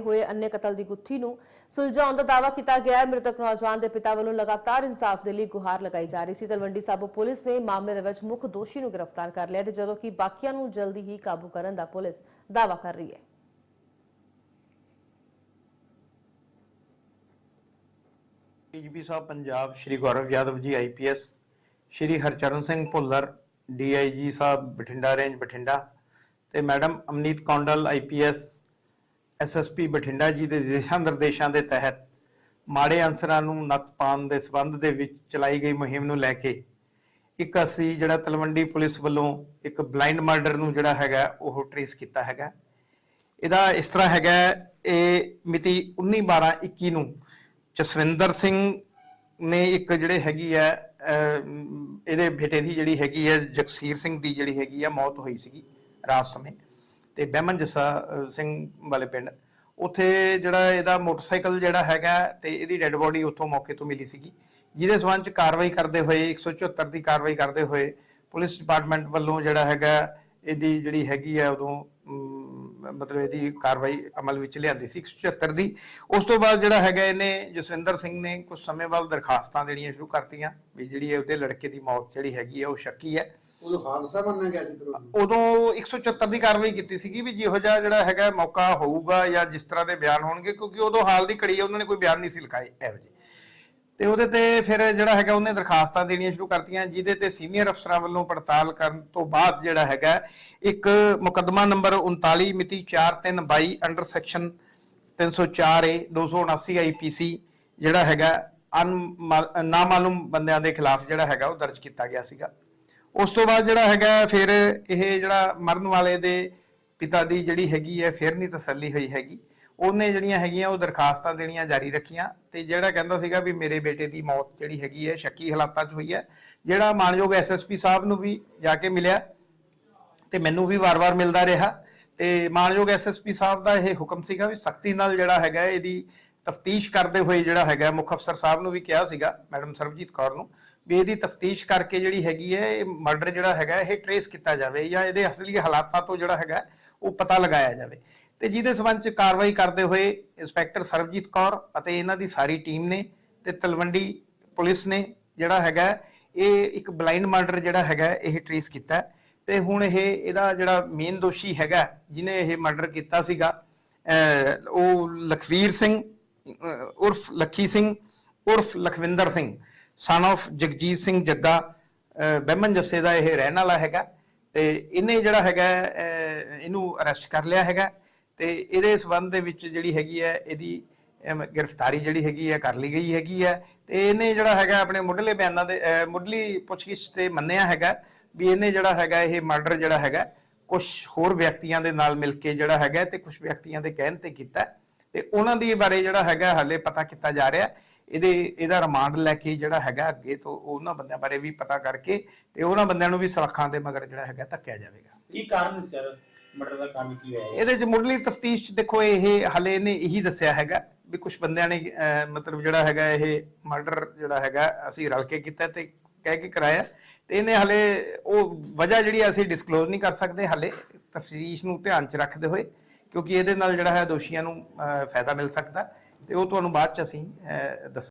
ਹੋਏ ਅੰਨੇ ਕਤਲ ਦੀ ਗੁੱਥੀ ਨੂੰ ਸੁਲਝਾਉਣ ਦਾ ਦਾਅਵਾ ਕੀਤਾ ਗਿਆ ਹੈ। ਮ੍ਰਿਤਕ ਨੌਜਵਾਨ ਦੇ ਪਿਤਾ ਵੱਲੋਂ ਲਗਾਤਾਰ ਇਨਸਾਫ ਦੇ ਲਈ ਗੁਹਾਰ ਲਗਾਈ ਜਾ ਰਹੀ ਸੀ। ਤਲਵੰਡੀ ਸਾਬੋ ਪੁਲਿਸ ਨੇ ਮਾਮਲੇ ਦੇ ਵਿੱਚ ਮੁੱਖ ਦੋਸ਼ੀ ਨੂੰ ਗ੍ਰਿਫਤਾਰ ਕਰ ਲਿਆ ਤੇ ਜਦੋਂ ਕਿ ਬਾਕੀਆਂ ਨੂੰ ਜਲਦੀ ਹੀ ਕਾਬੂ ਕਰਨ ਦਾ ਪੁਲਿਸ ਦਾਅਵਾ ਕਰ ਰਹੀ ਹੈ। ਡੀਜੀਪੀ ਸਾਹਿਬ, ਪੰਜਾਬ ਸ਼੍ਰੀ ਗੌਰਵ ਯਾਦਵ ਜੀ ਆਈਪੀਐਸ ਸ਼੍ਰੀ ਹਰਚਰਨ ਸਿੰਘ ਭੁੱਲਰ ਡੀਆਈਜੀ ਸਾਹਿਬ ਬਠਿੰਡਾ, ਰੇਂਜ ਬਠਿੰਡਾ ਤੇ madam Amneet Kondal IPS SSP Bathinda ji ਦੇ ਦਿਸ਼ਾ ਨਿਰਦੇਸ਼ਾਂ ਦੇ ਤਹਿਤ ਮਾੜੇ ਅਨਸਰਾਂ ਨੂੰ ਨੱਥ ਪਾਉਣ ਦੇ ਸਬੰਧ ਦੇ ਵਿੱਚ ਚਲਾਈ ਗਈ ਮੁਹਿੰਮ ਨੂੰ ਲੈ ਕੇ ਇੱਕ ਅਸੀਂ ਜਿਹੜਾ ਤਲਵੰਡੀ ਪੁਲਿਸ ਵੱਲੋਂ ਇੱਕ ਬਲਾਈਂਡ ਮਰਡਰ ਨੂੰ ਜਿਹੜਾ ਹੈਗਾ ਉਹ ਟ੍ਰੇਸ ਕੀਤਾ ਹੈਗਾ। ਇਹਦਾ ਇਸ ਤਰ੍ਹਾਂ ਹੈਗਾ ਇਹ ਮਿਤੀ 19 12 21 ਨੂੰ ਜਸਵਿੰਦਰ ਸਿੰਘ ਨੇ ਇੱਕ ਜਿਹੜੇ ਹੈਗੀ ਹੈ ਅਮ, ਇਹਦੇ ਬੇਟੇ ਦੀ ਜਿਹੜੀ ਹੈਗੀ ਹੈ ਜਗਸੀਰ ਸਿੰਘ ਦੀ ਜਿਹੜੀ ਹੈਗੀ ਹੈ ਮੌਤ ਹੋਈ ਸੀਗੀ ਰਾਤ ਸਮੇਂ। ਤੇ ਬਹਿਮਨ ਜੱਸਾ ਸਿੰਘ ਵਾਲੇ ਪਿੰਡ। ਉੱਥੇ ਜਿਹੜਾ ਇਹਦਾ ਮੋਟਰਸਾਈਕਲ ਜਿਹੜਾ ਹੈਗਾ ਤੇ ਇਹਦੀ ਡੈੱਡ ਬੋਡੀ ਉੱਥੋਂ ਮੌਕੇ ਤੋਂ ਮਿਲੀ ਸੀਗੀ। ਜਿਹਦੇ ਸਬੰਧ ਚ ਕਾਰਵਾਈ ਕਰਦੇ ਹੋਏ 174 ਦੀ ਕਾਰਵਾਈ ਕਰਦੇ ਹੋਏ ਪੁਲਿਸ ਡਿਪਾਰਟਮੈਂਟ ਵੱਲੋਂ ਜਿਹੜਾ ਹੈਗਾ ਇਹਦੀ ਜਿਹੜੀ ਹੈਗੀ ਹੈ ਉਦੋਂ ਮਤਲਬ ਇਹਦੀ ਕਾਰਵਾਈ ਅਮਲ ਵਿੱਚ ਲਿਆਂਦੀ ਸੀ 174 ਦੀ। ਉਸ ਤੋਂ ਬਾਅਦ ਜਿਹੜਾ ਹੈਗਾ ਇਹਨੇ ਜਸਵਿੰਦਰ ਸਿੰਘ ਨੇ ਕੁਝ ਸਮੇਂ ਬਾਅਦ ਦਰਖਾਸਤਾਂ ਦੇਣੀਆਂ ਸ਼ੁਰੂ ਕਰਤੀਆਂ ਵੀ ਜਿਹੜੀ ਹੈ ਉਹਦੇ ਲੜਕੇ ਦੀ ਮੌਤ ਜਿਹੜੀ ਹੈਗੀ ਹੈ ਉਹ ਸ਼ੱਕੀ ਹੈ। ਉਦੋਂ ਹਾਦਸਾ ਮੰਨਿਆ ਗਿਆ ਸੀ ਫਿਰ ਉਹਨੂੰ। ਉਦੋਂ 174 ਦੀ ਕਾਰਵਾਈ ਕੀਤੀ ਸੀਗੀ ਵੀ ਜਿਹੋ ਜਿਹਾ ਜਿਹੜਾ ਹੈਗਾ ਮੌਕਾ ਹੋਊਗਾ ਜਾਂ ਜਿਸ ਤਰ੍ਹਾਂ ਦੇ ਬਿਆਨ ਹੋਣਗੇ, ਕਿਉਂਕਿ ਉਦੋਂ ਹਾਲ ਦੀ ਘੜੀ ਹੈ ਉਹਨਾਂ ਨੇ ਕੋਈ ਬਿਆਨ ਨਹੀਂ ਸੀ ਲਿਖਾਏ ਇਹੋ ਜਿਹੇ ਤੇ ਉਹਦੇ ਤੇ ਫਿਰ ਜਿਹੜਾ ਹੈਗਾ ਉਹਨੇ ਦਰਖਾਸਤਾਂ ਦੇਣੀਆਂ ਸ਼ੁਰੂ ਕਰਤੀਆਂ, ਜਿਹਦੇ ਤੇ ਸੀਨੀਅਰ ਅਫਸਰਾਂ ਵੱਲੋਂ ਪੜਤਾਲ ਕਰਨ ਤੋਂ ਬਾਅਦ ਜਿਹੜਾ ਹੈਗਾ ਇੱਕ ਮੁਕੱਦਮਾ ਨੰਬਰ 39 ਮਿਤੀ 4322 ਅੰਡਰ ਸੈਕਸ਼ਨ 304 ਏ 279 ਆਈਪੀਸੀ ਜਿਹੜਾ ਹੈਗਾ ਅਨ ਨਾਮਾਲੂਮ ਬੰਦਿਆਂ ਦੇ ਖਿਲਾਫ ਜਿਹੜਾ ਹੈਗਾ ਉਹ ਦਰਜ ਕੀਤਾ ਗਿਆ ਸੀਗਾ ਉਸ ਤੋਂ ਬਾਅਦ ਜਿਹੜਾ ਹੈਗਾ ਫਿਰ ਇਹ ਜਿਹੜਾ ਮਰਨ ਵਾਲੇ ਦੇ ਪਿਤਾ ਦੀ ਜਿਹੜੀ ਹੈਗੀ ਹੈ, ਫਿਰ ਨਹੀਂ ਤਸੱਲੀ ਹੋਈ ਹੈਗੀ। ਉਹਨੇ ਜਿਹੜੀਆਂ ਹੈਗੀਆਂ, ਉਹ ਦਰਖਾਸਤਾਂ ਦੇਣੀਆਂ ਜਾਰੀ ਰੱਖੀਆਂ ਤੇ ਜਿਹੜਾ ਕਹਿੰਦਾ ਸੀਗਾ ਵੀ ਮੇਰੇ ਬੇਟੇ ਦੀ ਮੌਤ ਜਿਹੜੀ ਹੈਗੀ ਹੈ, ਸ਼ੱਕੀ ਹਾਲਾਤਾਂ 'ਚ ਹੋਈ ਹੈ। ਜਿਹੜਾ ਮਾਨਯੋਗ ਐਸਐਸਪੀ ਸਾਹਿਬ ਨੂੰ ਵੀ ਜਾ ਕੇ ਮਿਲਿਆ ਤੇ ਮੈਨੂੰ ਵੀ ਵਾਰ-ਵਾਰ ਮਿਲਦਾ ਰਿਹਾ ਤੇ ਮਾਨਯੋਗ ਐਸਐਸਪੀ ਸਾਹਿਬ ਦਾ ਇਹ ਹੁਕਮ ਸੀਗਾ ਵੀ ਸਖਤੀ ਨਾਲ ਜਿਹੜਾ ਹੈਗਾ, ਇਹਦੀ ਤਫਤੀਸ਼ ਕਰਦੇ ਹੋਏ ਜਿਹੜਾ ਹੈਗਾ, ਮੁੱਖ ਅਫਸਰ ਸਾਹਿਬ ਨੂੰ ਵੀ ਕਿਹਾ ਸੀਗਾ, ਮੈਡਮ ਸਰਬਜੀਤ ਕੌਰ ਨੂੰ ਵੀ ਇਹਦੀ ਤਫਤੀਸ਼ ਕਰਕੇ ਜਿਹੜੀ ਹੈਗੀ ਹੈ, ਇਹ ਮਰਡਰ ਜਿਹੜਾ ਹੈਗਾ, ਇਹ ਟਰੇਸ ਕੀਤਾ ਜਾਵੇ ਜਾਂ ਇਹਦੇ ਅਸਲੀ ਹਾਲਾਤਾਂ ਤੋਂ ਜਿਹੜਾ ਹੈਗਾ, ਉਹ ਪਤਾ ਲਗਾਇਆ ਜਾਵੇ। ਤੇ ਜਿਹਦੇ ਸਬੰਧ ਚ ਕਾਰਵਾਈ ਕਰਦੇ ਹੋਏ ਇੰਸਪੈਕਟਰ ਸਰਬਜੀਤ ਕੌਰ ਅਤੇ ਇਹਨਾਂ ਦੀ ਸਾਰੀ ਟੀਮ ਨੇ ਤੇ ਤਲਵੰਡੀ ਪੁਲਿਸ ਨੇ ਜਿਹੜਾ ਹੈਗਾ, ਇਹ ਇੱਕ ਬਲਾਈਂਡ ਮਰਡਰ ਜਿਹੜਾ ਹੈਗਾ, ਇਹ ਟਰੇਸ ਕੀਤਾ। ਹੈ ਤੇ ਹੁਣ ਇਹ, ਇਹਦਾ ਜਿਹੜਾ ਮੇਨ ਦੋਸ਼ੀ ਹੈਗਾ ਜਿਨੇ ਇਹ ਮਰਡਰ ਕੀਤਾ ਸੀਗਾ ਉਹ ਲਖਵੀਰ ਸਿੰਘ ਉਰਫ ਲੱਖੀ ਸਿੰਘ, ਉਰਫ ਲਖਵਿੰਦਰ ਸਿੰਘ। ਸਨ of ਜਗਜੀਤ ਸਿੰਘ ਜੱਗਾ ਬਹਿਮਨ ਜੱਸੇ ਦਾ ਇਹ ਰਹਿਣ ਵਾਲਾ ਹੈਗਾ ਤੇ ਇਹਨੇ ਜਿਹੜਾ ਹੈਗਾ ਇਹਨੂੰ ਅਰੈਸਟ ਕਰ ਲਿਆ ਹੈਗਾ ਤੇ ਇਹਦੇ ਸਬੰਧ ਦੇ ਵਿੱਚ ਜਿਹੜੀ ਹੈਗੀ ਹੈ, ਇਹਦੀ ਗ੍ਰਿਫਤਾਰੀ ਜਿਹੜੀ ਹੈਗੀ ਹੈ, ਕਰ ਲਈ ਗਈ ਹੈਗੀ ਹੈ ਤੇ ਇਹਨੇ ਜਿਹੜਾ ਹੈਗਾ ਆਪਣੇ ਮੁੱਢਲੇ ਬਿਆਨਾਂ ਦੇ ਮੁੱਢਲੀ ਪੁੱਛਗਿੱਛ ਤੇ ਮੰਨਿਆ ਹੈਗਾ ਵੀ ਇਹਨੇ ਜਿਹੜਾ ਹੈਗਾ ਇਹ ਮਰਡਰ ਜਿਹੜਾ ਹੈਗਾ ਕੁਝ ਹੋਰ ਵਿਅਕਤੀਆਂ ਦੇ ਨਾਲ ਮਿਲ ਕੇ ਜਿਹੜਾ ਹੈਗਾ ਤੇ ਕੁਝ ਵਿਅਕਤੀਆਂ ਦੇ ਕਹਿਣ ਤੇ ਕੀਤਾ ਤੇ ਉਹਨਾਂ ਦੀ ਬਾਰੇ ਜਿਹੜਾ ਹੈਗਾ ਹਾਲੇ ਪਤਾ ਕੀਤਾ ਜਾ ਰਿਹਾ ਇਹਦੇ ਇਹਦਾ ਰਿਮਾਂਡ ਲੈ ਕੇ ਜਿਹੜਾ ਹੈਗਾ ਅੱਗੇ ਤੋਂ ਉਹਨਾਂ ਬੰਦਿਆਂ ਬਾਰੇ ਵੀ ਪਤਾ ਕਰਕੇ ਤੇ ਉਹਨਾਂ ਬੰਦਿਆਂ ਨੂੰ ਵੀ ਸਲਾਖਾਂ ਦੇ ਮਗਰ ਜਿਹੜਾ ਹੈਗਾ ਧੱਕਿਆ ਜਾਵੇਗਾ। ਕੀ ਕਾਰਨ ਸਰ? ਮਰਡਰ ਦਾ ਕਾਰਨ ਕੀ ਹੋਇਆ ਇਹ? ਇਹਦੇ ਚ ਮੁੱਢਲੀ ਤਫਤੀਸ਼ ਚ ਦੇਖੋ ਇਹ ਹਲੇ ਨੇ ਇਹੀ ਦੱਸਿਆ ਹੈਗਾ ਵੀ ਕੁਝ ਬੰਦਿਆਂ ਨੇ ਅਹ, ਮਤਲਬ ਜਿਹੜਾ ਹੈਗਾ ਇਹ ਮਰਡਰ ਜਿਹੜਾ ਹੈਗਾ ਅਸੀਂ ਰਲ ਕੇ ਕੀਤਾ ਤੇ ਕਹਿ ਕੇ ਕਰਾਇਆ ਤੇ ਇਹਨੇ ਹਲੇ ਉਹ ਵਜ੍ਹਾ ਜਿਹੜੀ ਅਸੀਂ ਡਿਸਕਲੋਜ਼ ਨਹੀਂ ਕਰ ਸਕਦੇ ਹਲੇ ਤਫਤੀਸ਼ ਨੂੰ ਧਿਆਨ ਚ ਰੱਖਦੇ ਹੋਏ ਕਿਉਂਕਿ ਇਹਦੇ ਨਾਲ ਜਿਹੜਾ ਹੈ ਦੋਸ਼ੀਆਂ ਨੂੰ ਅਹ, ਫਾਇਦਾ ਮਿਲ ਸਕਦਾ। ਤੇ ਉਹ ਤੁਹਾਨੂੰ ਬਾਅਦ ਚ ਅਸੀਂ ਅਹ, ਦੱਸ